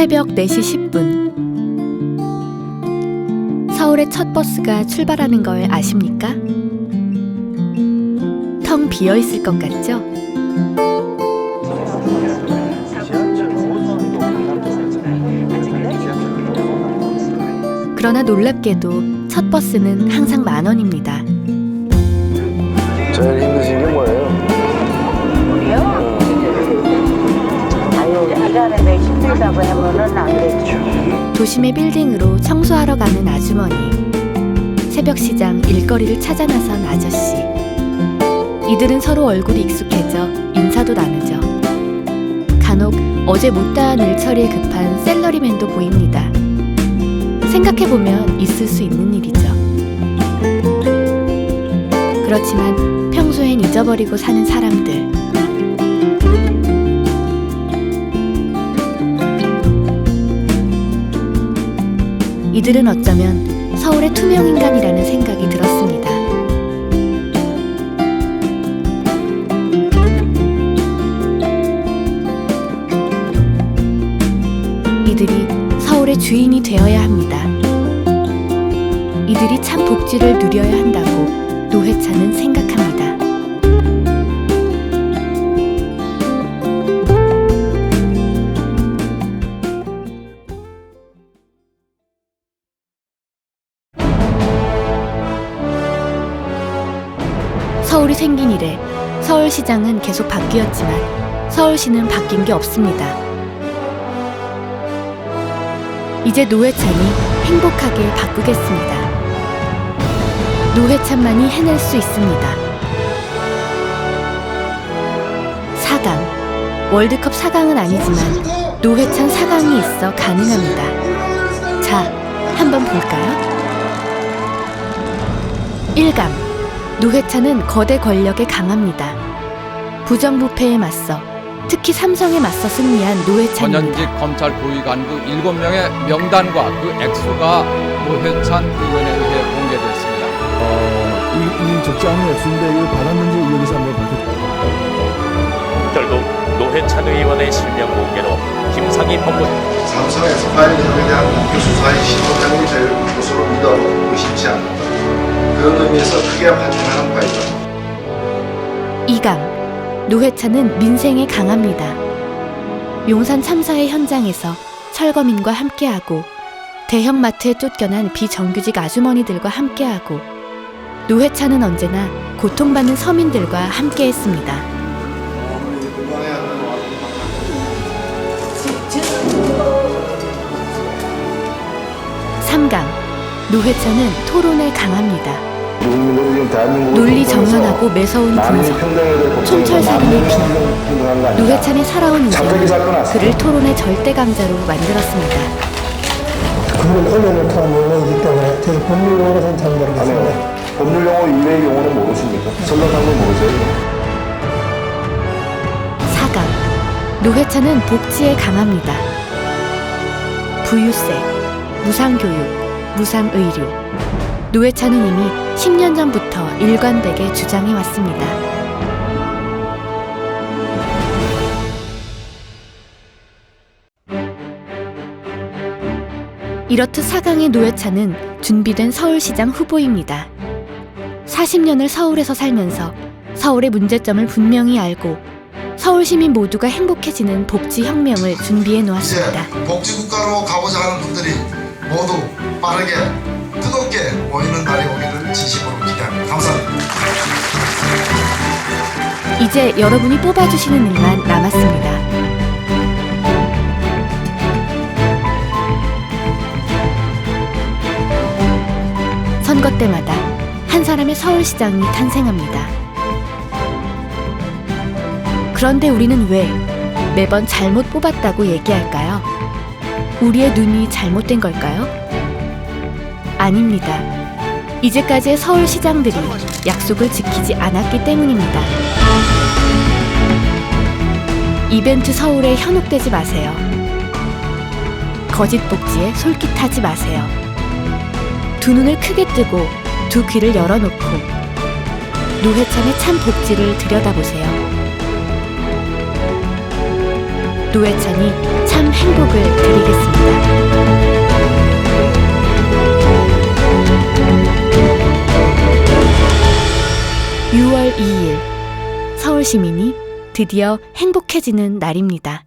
새벽 4시 10분. 서울의 첫 버스가 출발하는 걸 아십니까? 텅 비어 있을 것 같죠? 그러나 놀랍게도 첫 버스는 항상 만 원입니다. 제일 힘드신 게 뭐예요? 일하는 데 힘들다고 하면은 안 되죠. 도심의 빌딩으로 청소하러 가는 아주머니. 새벽 시장 일거리를 찾아 나선 아저씨. 이들은 서로 얼굴이 익숙해져 인사도 나누죠. 간혹 어제 못다한 일 처리에 급한 셀러리맨도 보입니다. 생각해보면 있을 수 있는 일이죠. 그렇지만 평소엔 잊어버리고 사는 사람들. 이들은 어쩌면 서울의 투명 인간이라는 생각이 들었습니다. 이들이 서울의 주인이 되어야 합니다. 이들이 참 복지를 누려야 한다고 노회찬은 생각합니다. 서울이 생긴 이래 서울시장은 계속 바뀌었지만 서울시는 바뀐 게 없습니다. 이제 노회찬이 행복하게 바꾸겠습니다. 노회찬만이 해낼 수 있습니다. 4강. 월드컵 4강은 아니지만 노회찬 4강이 있어 가능합니다. 자, 한번 볼까요? 1강. 노회찬은 거대 권력에 강합니다. 부정부패에 맞서 특히 삼성에 맞서 승리한 노회찬입니다. 전현직 검찰 고위 간부 7명의 명단과 그 액수가 노회찬 의원에 의해 공개됐습니다. 어, 이, 이 적지 않은 액수인데 이걸 받았는지 여기서 한번 밝혀주세요. 결국 노회찬 의원의 실명 공개로 김상희 법무 삼성의 스파이 혐의에 대한 국교 수사의 시도장이 될 것으로 믿어 의심치 않는다. 그런 의미에서 크게 환영하는 바이다. 2강 노회찬은 민생에 강합니다. 용산 참사의 현장에서 철거민과 함께하고 대형마트에 쫓겨난 비정규직 아주머니들과 함께하고 노회찬은 언제나 고통받는 서민들과 함께했습니다. 3강 노회찬은 토론에 강합니다. 논리 정연하고 매서운 분석, 촌철살인의 비. 노회찬의 살아온 인생은 났어. 그를 토론의 절대 강자로 만들었습니다. 그런 언론을 통한 용어이기 때문에 저도 법률 용어로서는 잘 모르겠습니다. 법률 용어 이외의 용어는 모르십니까? 설렁탕도 모르세요? 4강 노회찬은 복지에 강합니다. 부유세, 무상교육, 무상의료 노회찬은 이미 10년 전부터 일관되게 주장해 왔습니다. 이렇듯 4강의 노회찬은 준비된 서울시장 후보입니다. 40년을 서울에서 살면서 서울의 문제점을 분명히 알고 서울 시민 모두가 행복해지는 복지 혁명을 준비해 놓았습니다. 복지 국가로 가고자 하는 분들이 모두 빠르게 뜨겁게 모이는 날이 오기를 진심으로 기대합니다. 감사합니다. 이제 여러분이 뽑아주시는 일만 남았습니다. 선거 때마다 한 사람의 서울시장이 탄생합니다. 그런데 우리는 왜 매번 잘못 뽑았다고 얘기할까요? 우리의 눈이 잘못된 걸까요? 아닙니다. 이제까지의 서울시장들이 약속을 지키지 않았기 때문입니다. 이벤트 서울에 현혹되지 마세요. 거짓 복지에 솔깃하지 마세요. 두 눈을 크게 뜨고 두 귀를 열어놓고 노회찬의 참 복지를 들여다보세요. 노회찬이 참 행복을 드리겠습니다. 6월 2일 서울 시민이 드디어 행복해지는 날입니다.